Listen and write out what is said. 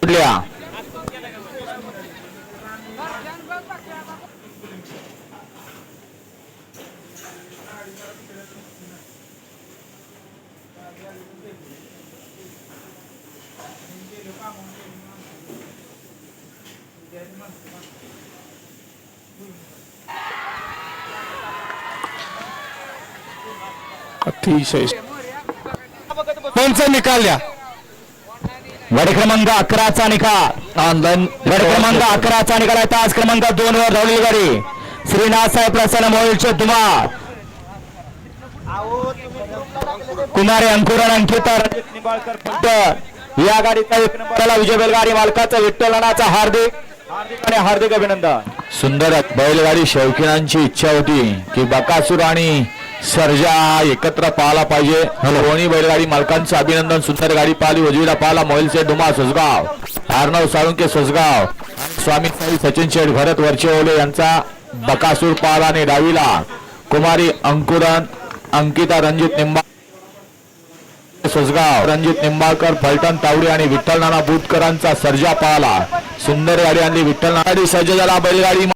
कुठल्या अतिशय. निकाल द्या. गड क्रमांक अकराचा निकाल. ऑनलाईन गड क्रमांक अकराचा निकाल आहे. तास क्रमांक दोन वर धावलेली गाडी. श्रीनाथसाहेब प्रसन्न मोहिलचे तुम्हा कुमारी अंकुरन अंकिता रणजित निंबाळकर फलटण. या गाडीचा एक नंबरला विजय बैलगाडी मालकाचा विठ्ठल नानाचा हार्दिक. हार्दिक आणि हार्दिक अभिनंदन. सुंदर बैलगाडी शौकीनांची इच्छा होती की बकासूर आणि सर्जा एकत्र पाहायला पाहिजे. दोन्ही बैलगाडी मालकांचं अभिनंदन. सुंदर गाडी पाहिली. उजवीला पाहिला मोहिलचे डुमा सोसगाव अर्णव साळुंके सोसगाव स्वामी साई सचिन शेठ भरत वरचेओले यांचा बकासूर पाहिला आणि डावीला कुमारी अंकुरन अंकिता रणजित निंबा सोसगाव रणजित निंबाळकर फलटण तावडी आणि विठ्ठल नाना बुटकरांचा सर्जा पाहला सुंदर गाडी आणली. विठ्ठल नाना गाडी सज्ज झाला. बैलगाडी